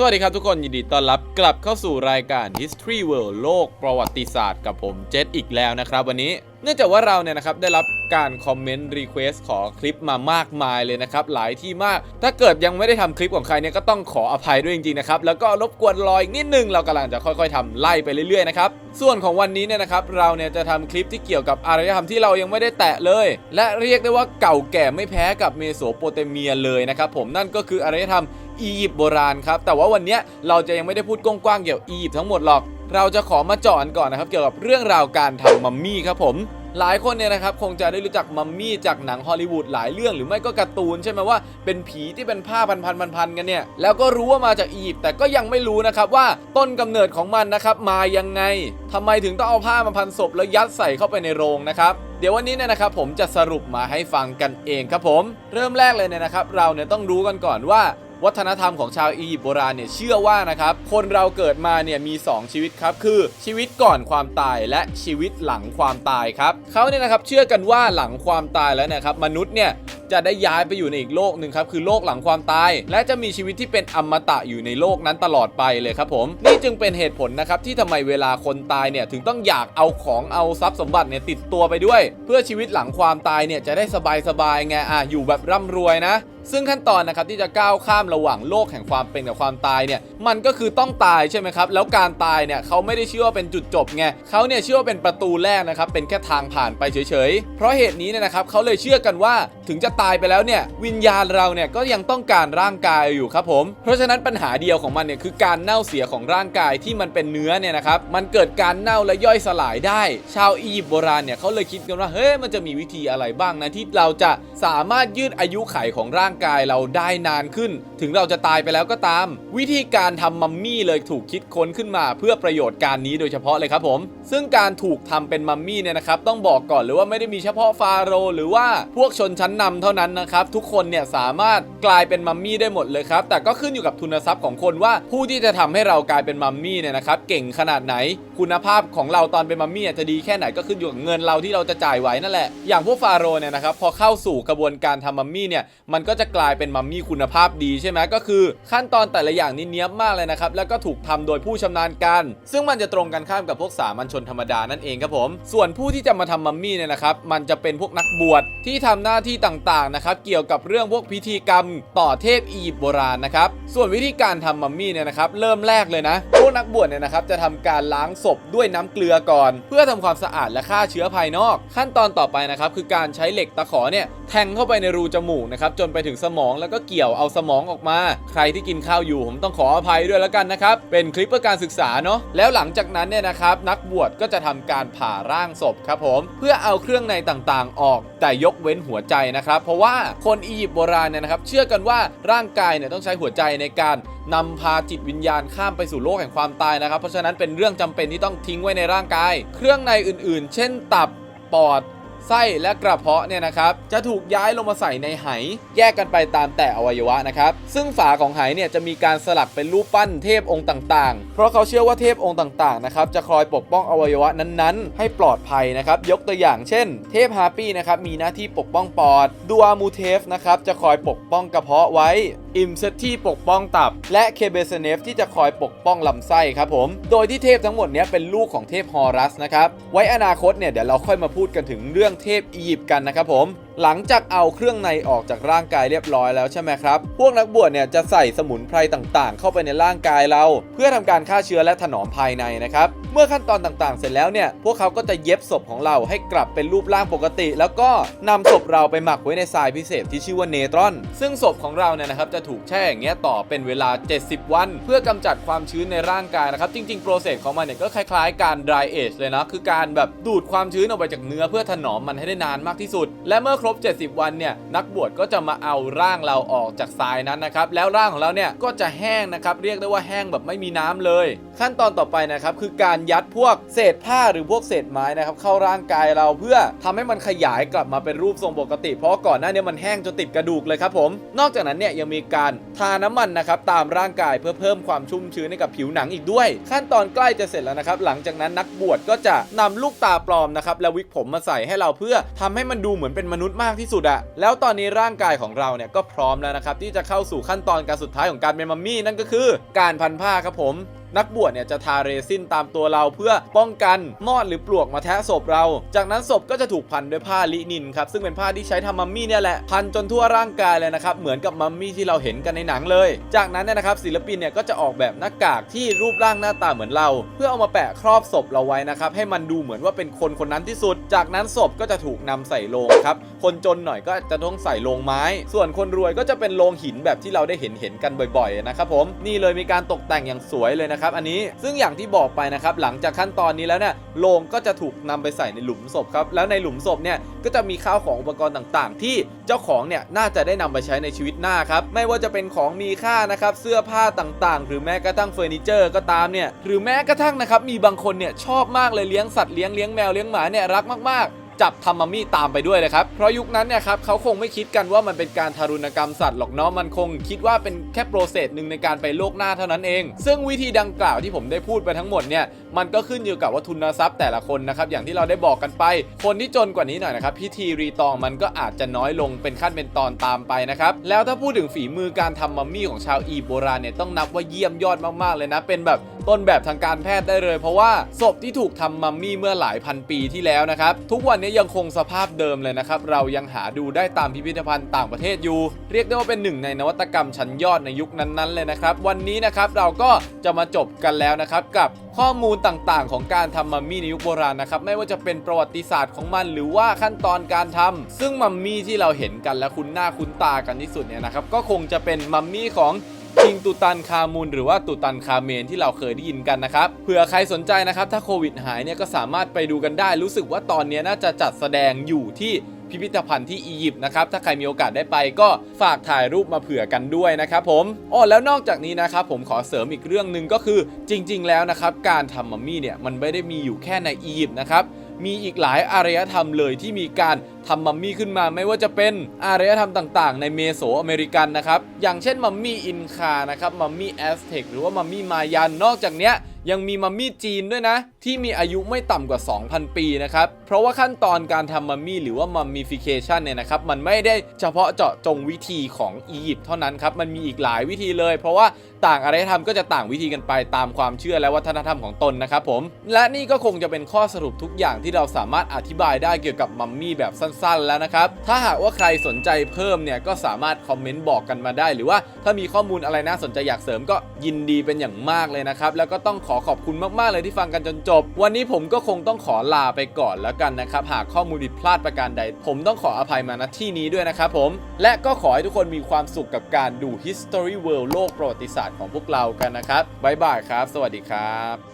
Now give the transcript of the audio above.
สวัสดีครับทุกคน ยินดีต้อนรับกลับเข้าสู่รายการ History World โลกประวัติศาสตร์กับผมเจษอีกแล้วนะครับ วันนี้เนื่องจากว่าเราเนี่ยนะครับได้รับการคอมเมนต์รีเควสขอคลิปมามากมายเลยนะครับ หลายที่มาก ถ้าเกิดยังไม่ได้ทำคลิปของใครเนี่ยก็ต้องขออภัยด้วยจริงๆนะครับ แล้วก็รบกวนรออีกนิดนึง เรากำลังจะค่อยๆทำไล่ไปเรื่อยๆนะครับ ส่วนของวันนี้เนี่ยนะครับเราเนี่ยจะทำคลิปที่เกี่ยวกับอารยธรรมที่เรายังไม่ได้แตะเลย และเรียกได้ว่าเก่าแก่ไม่แพ้กับเมโสโปเตเมียเลยนะครับผมนั่นก็คืออารยธรรม อียิปต์โบราณครับแต่ว่าวันนี้เราจะยังไม่ได้พูดกว้างๆเกี่ยวกับอียิปต์ทั้งหมดหรอก เราจะขอมาเจาะกันก่อนนะครับเกี่ยวกับเรื่องราวการทำมัมมี่ครับผมหลายคนเนี่ยนะครับคงจะได้รู้จักมัมมี่จากหนังฮอลลีวูดหลายเรื่องหรือไม่ก็การ์ตูนใช่ไหมว่าเป็นผีที่เป็นผ้าพันพันพันพันกันเนี่ยแล้วก็รู้ว่ามาจากอียิปต์แต่ก็ยังไม่รู้นะครับว่าต้นกำเนิดของมันนะครับมายังไงทำไมถึงต้องเอาผ้ามาพันศพแล้วยัดใส่เข้าไปในโรงนะครับเดี๋ยววันนี้เนี่ยนะครับผมจะสรุปมาให้ฟังกันเองครับผม เริ่มแรกเลยเนี่ยนะครับ เราเนี่ยต้องรู้กันก่อนว่า วัฒนธรรมของชาวอียิปต์โบราณเนี่ยเชื่อว่านะครับคนเราเกิดมาเนี่ยมี 2 ชีวิตครับคือชีวิตก่อนความตายและชีวิตหลังความตายครับเขาเนี่ยนะครับเชื่อกันว่าหลังความตายแล้วนะครับมนุษย์เนี่ย จะได้ย้ายไปอยู่ในอีกโลกหนึ่งครับคือโลกหลังความตาย และจะมีชีวิตที่เป็นอมตะอยู่ในโลกนั้นตลอดไปเลยครับผมนี่จึงเป็นเหตุผลนะครับที่ทำไมเวลาคนตายเนี่ยถึงต้องอยากเอาของเอาทรัพย์สมบัติเนี่ยติดตัวไปด้วย เพื่อชีวิตหลังความตายเนี่ยจะได้สบายๆไงอะอยู่แบบร่ำรวยนะซึ่งขั้นตอนนะครับที่จะก้าวข้ามระหว่างโลกแห่งความเป็นกับความตายเนี่ยมันก็คือต้องตายใช่ไหมครับ แล้วการตายเนี่ยเขาไม่ได้เชื่อว่าเป็นจุดจบไงเขาเนี่ยเชื่อว่าเป็นประตูแรกนะครับเป็นแค่ทางผ่านไปเฉยๆ เพราะเหตุนี้เนี่ยนะครับเขาเลยเชื่อกันว่าถึงจะตายไปแล้วเนี่ยวิญญาณเราเนี่ยก็ยังต้องการร่างกายอยู่ครับผม เพราะฉะนั้นปัญหาเดียวของมันเนี่ยคือการเน่าเสียของร่างกายที่มันเป็นเนื้อเนี่ยนะครับมันเกิดการเน่าและย่อยสลายได้ ชาวอียิปต์โบราณเนี่ยเขาเลยคิดกันว่าเฮ้ยมันจะมีวิธีอะไรบ้างนะที่เราจะสามารถยืดอายุไขของร่างกายเราได้นานขึ้น ถึงเราจะตายไปแล้วก็ตาม วิธีการทำมัมมี่เลยถูกคิดค้นขึ้นมา เพื่อประโยชน์การนี้โดยเฉพาะเลยครับผม ซึ่งการถูกทำเป็นมัมมี่เนี่ยนะครับต้องบอกก่อนเลยว่าไม่ได้มีเฉพาะฟาโรห์หรือว่าพวกชนชั้นนำเท่านั้นนะครับทุกคนเนี่ยสามารถกลายเป็นมัมมี่ได้หมดเลยครับแต่ก็ขึ้นอยู่กับทุนทรัพย์ของคนว่าผู้ที่จะทำให้เรากลายเป็นมัมมี่เนี่ยนะครับเก่งขนาดไหน คุณภาพของเราตอนเป็นมัมมี่จะดีแค่ไหนก็ขึ้นอยู่กับเงินเราที่เราจะจ่ายไหวนั่นแหละอย่างพวกฟาโรห์เนี่ยนะครับพอเข้าสู่กระบวนการทำมัมมี่เนี่ยมันก็จะกลายเป็นมัมมี่คุณภาพดีใช่ไหมก็คือ ขั้นตอนแต่ละอย่างนี่เนี้ยบมากเลยนะครับแล้วก็ถูกทำโดยผู้ชำนาญการซึ่งมันจะตรงกันข้ามกับพวกสามัญชนธรรมดานั่นเองครับผมส่วนผู้ที่จะมาทำมัมมี่เนี่ยนะครับมันจะเป็นพวกนักบวชที่ทำหน้าที่ต่างๆนะครับเกี่ยวกับเรื่องพวกพิธีกรรมต่อเทพอียิปต์โบราณนะครับส่วนวิธีการทำมัมมี่เนี่ยนะครับเริ่มแรกเลยนะพวกนักบวชเนี่ยนะครับจะทำการล้างศพด้วยน้ำเกลือก่อน เพื่อทำความสะอาดและฆ่าเชื้อภายนอก ขั้นตอนต่อไปนะครับคือการใช้เหล็กตะขอเนี่ยแทงเข้าไปในรูจมูกนะครับจนไปถึงสมองแล้วก็เกี่ยวเอาสมองออกมา ใครที่กินข้าวอยู่ผมต้องขออภัยด้วยแล้วกันนะครับเป็นคลิปเพื่อการศึกษาเนาะแล้วหลังจากนั้นเนี่ยนะครับนักบวชก็จะทำการผ่าร่างศพครับผม เพื่อเอาเครื่องในต่างๆ ออกแต่ยกเว้นหัวใจนะครับเพราะว่าคนอียิปต์โบราณเนี่ยนะครับเชื่อกันว่าร่างกายเนี่ยต้องใช้หัวใจในการนำพาจิตวิญญาณข้ามไปสู่โลกแห่งความตายนะครับ เพราะฉะนั้นเป็นเรื่องจำเป็นที่ต้องทิ้งไว้ในร่างกาย เครื่องในอื่นๆ เช่นตับปอด ไส้และกระเพาะเนี่ยนะครับจะถูกย้ายลงมาใส่ในไหแยกกันไปตามแต่อวัยวะนะครับซึ่งฝาของไหเนี่ยจะมีการสลักเป็นรูปปั้นเทพองค์ต่างๆ เพราะเขาเชื่อว่าเทพองค์ต่างๆนะครับจะคอยปกป้องอวัยวะนั้นๆ ให้ปลอดภัยนะครับยกตัวอย่างเช่น เทพฮาปี้นะครับมีหน้าที่ปกป้องปอดดูอามูเทฟนะครับจะคอยปกป้องกระเพาะไว้ อิมเซตที่ปกป้องตับ และเคเบเซเนฟที่จะคอยปกป้องลำไส้ครับผม โดยที่เทพทั้งหมดเนี้ยเป็นลูกของเทพฮอรัสนะครับ ไว้อนาคตเนี่ยเดี๋ยวเราค่อยมาพูดกันถึงเรื่องเทพอียิปต์กันนะครับผม หลังจากเอาเครื่องในออกจากร่างกายเรียบร้อยแล้วใช่ไหมครับ พวกนักบวชเนี่ยจะใส่สมุนไพรต่างๆ เข้าไปในร่างกายเรา เพื่อทำการฆ่าเชื้อและถนอมภายในนะครับ เมื่อขั้นตอนต่างๆ เสร็จแล้วเนี่ย พวกเขาก็จะเย็บศพของเราให้กลับเป็นรูปร่างปกติ แล้วก็นำศพเราไปหมักไว้ในทรายพิเศษที่ชื่อว่าเนตรอน ซึ่งศพของเราเนี่ยนะครับจะถูกแช่อย่างเงี้ยต่อเป็นเวลา 70 วัน เพื่อกำจัดความชื้นในร่างกายนะครับ จริงๆโปรเซสของมันเนี่ยก็คล้ายๆ การ dry age เลยนะคือการแบบดูดความชื้นออกไปจากเนื้อเพื่อถนอมมันให้ได้นานมากที่สุด และเมื่อครรบ 70 วันเนี่ยนักบวชก็จะมาเอาร่างเราออกจากทรายนั้นนะครับแล้วร่างของเราเนี่ยก็จะแห้งนะครับเรียกได้ว่าแห้งแบบไม่มีน้ำเลย ขั้นตอนต่อไปนะครับคือการยัดพวกเศษผ้าหรือพวกเศษไม้นะครับเข้าร่างกายเราเพื่อทำให้มันขยายกลับมาเป็นรูปทรงปกติ เพราะก่อนหน้านี้มันแห้งจนติดกระดูกเลยครับผม นอกจากนั้นเนี่ยยังมีการทาน้ำมันนะครับตามร่างกายเพื่อเพิ่มความชุ่มชื้นให้กับผิวหนังอีกด้วย ขั้นตอนใกล้จะเสร็จแล้วนะครับหลังจากนั้นนักบวชก็จะนำลูกตาปลอมนะครับและวิกผมมาใส่ให้เราเพื่อทำให้มันดูเหมือนเป็นมนุษย์มากที่สุดอะแล้วตอนนี้ร่างกายของเราเนี่ยก็พร้อมแล้วนะครับที่จะเข้าสู่ขั้นตอนการสุดท้ายของการเป็นมัมมี่นั่นก็คือ การพันผ้าครับผม นักบวชเนี่ยจะทาเรซินตามตัวเราเพื่อป้องกันมอดหรือปลวกมาแทะศพเรา จากนั้นศพก็จะถูกพันด้วยผ้าลินินครับซึ่งเป็นผ้าที่ใช้ทำมัมมี่เนี่ยแหละพันจนทั่วร่างกายเลยนะครับเหมือนกับมัมมี่ที่เราเห็นกันในหนังเลย จากนั้นเนี่ยนะครับศิลปินเนี่ยก็จะออกแบบหน้ากากที่รูปร่างหน้าตาเหมือนเรา เพื่อเอามาแปะครอบศพเราไว้นะครับให้มันดูเหมือนว่าเป็นคนคนนั้นที่สุด จากนั้นศพก็จะถูกนำใส่โลงครับคนจนหน่อยก็จะต้องใส่โลงไม้ ส่วนคนรวยก็จะเป็นโลงหินแบบที่เราได้เห็นเห็นกันบ่อยๆนะครับผมนี่เลยมีการตกแต่งอย่างสวยเลยนะครับอันนี้ซึ่งอย่างที่บอกไปนะครับหลังจากขั้นตอนนี้แล้วเนี่ยโลงก็จะถูกนำไปใส่ในหลุมศพครับแล้วในหลุมศพเนี่ยก็จะมีข้าวของอุปกรณ์ต่างๆ ที่เจ้าของเนี่ยน่าจะได้นำไปใช้ในชีวิตหน้าครับไม่ว่าจะเป็นของมีค่านะครับเสื้อผ้าต่างๆ หรือแม้กระทั่งเฟอร์นิเจอร์ก็ตามเนี่ยหรือแม้กระทั่งนะครับมีบางคนเนี่ยชอบมากเลยเลี้ยงสัตว์เลี้ยงเลี้ยงแมวเลี้ยงหมาเนี่ยรักมากๆ จับทำมัมมี่ตามไปด้วยเลยครับ เพราะยุคนั้นเนี่ยครับเขาคงไม่คิดกันว่ามันเป็นการทารุณกรรมสัตว์หรอกเนาะ มันคงคิดว่าเป็นแค่โปรเซสหนึ่งในการไปโลกหน้าเท่านั้นเอง ซึ่งวิธีดังกล่าวที่ผมได้พูดไปทั้งหมดเนี่ย มันก็ขึ้นอยู่กับว่าทุนทรัพย์แต่ละคนนะครับ อย่างที่เราได้บอกกันไป คนที่จนกว่านี้หน่อยนะครับ พิธีรีตองมันก็อาจจะน้อยลงเป็นขั้นเป็นตอนตามไปนะครับ แล้วถ้าพูดถึงฝีมือการทำมัมมี่ของชาวอีโบราณเนี่ยต้องนับว่าเยี่ยมยอดมากๆเลยนะ เป็นแบบต้นแบบทางการแพทย์ได้เลย เพราะว่าศพที่ถูกทำมัมมี่เมื่อหลายพันปีที่แล้วนะครับทุกวันนี้ยังคงสภาพเดิมเลยนะครับ เรายังหาดูได้ตามพิพิธภัณฑ์ต่างประเทศอยู่ เรียกได้ว่าเป็นหนึ่งในนวัตกรรมชั้นยอดในยุคนั้นๆเลยนะครับ วันนี้นะครับเราก็จะมาจบกันแล้วนะครับกับข้อมูลต่างๆ ของการทำมัมมี่ในยุคโบราณนะครับไม่ว่าจะเป็นประวัติศาสตร์ของมัน หรือว่าขั้นตอนการทำซึ่งมัมมี่ที่เราเห็นกันและคุ้นหน้าคุ้นตากันที่สุดเนี่ยนะครับก็คงจะเป็นมัมมี่ของ คิงตูตันคามูนหรือว่าตูตันคาเมนที่เราเคยได้ยินกันนะครับเผื่อใครสนใจนะครับถ้าโควิดหายเนี่ยก็สามารถไปดูกันได้รู้สึกว่าตอนนี้น่าจะจัดแสดงอยู่ที่พิพิธภัณฑ์ที่อียิปต์นะครับ ถ้าใครมีโอกาสได้ไปก็ฝากถ่ายรูปมาเผื่อกันด้วยนะครับผมอ๋อแล้วนอกจากนี้นะครับผมขอเสริมอีกเรื่องหนึ่งก็คือจริง ๆ แล้วนะครับ การทำมัมมี่เนี่ยมันไม่ได้มีอยู่แค่ในอียิปต์นะครับ มีอีกหลายอารยธรรมเลยที่มีการ ทำมัมมี่ขึ้นมาไม่ว่าจะเป็นอารยธรรมต่าง ๆ ในเมโสอเมริกันนะครับอย่างเช่นมัมมี่อินคานะครับมัมมี่แอสเท็กหรือว่ามัมมี่มายันนอกจากเนี้ยยังมีมัมมี่จีนด้วยนะ ที่มีอายุไม่ต่ำกว่า 2,000 ปีนะครับ เพราะว่าขั้นตอนการทำมัมมี่หรือว่ามัมมิฟิเคชันเนี่ยนะครับ มันไม่ได้เฉพาะเจาะจงวิธีของอียิปต์เท่านั้นครับ มันมีอีกหลายวิธีเลย เพราะว่าต่างอารยธรรมก็จะต่างวิธีกันไปตามความเชื่อและวัฒนธรรมของตนนะครับผม และนี่ก็คงจะเป็นข้อสรุปทุกอย่างที่เราสามารถอธิบายได้เกี่ยวกับมัมมี่แบบสั้นๆแล้วนะครับ ถ้าหากว่าใครสนใจเพิ่มเนี่ยก็สามารถคอมเมนต์บอกกันมาได้ หรือว่าถ้ามีข้อมูลอะไรน่าสนใจอยากเสริมก็ยินดีเป็นอย่างมากเลยนะครับ แล้วก็ต้องขอขอบคุณมากๆเลยที่ฟังกันจนจบ วันนี้ผมก็คงต้องขอลาไปก่อนแล้วกันนะครับ หากข้อมูลผิดพลาดประการใด ผมต้องขออภัยมาณที่นี้ด้วยนะครับผม และก็ขอให้ทุกคนมีความสุขกับการดู History World โลกประวัติศาสตร์ของพวกเรากันนะครับบ๊ายบายครับ สวัสดีครับ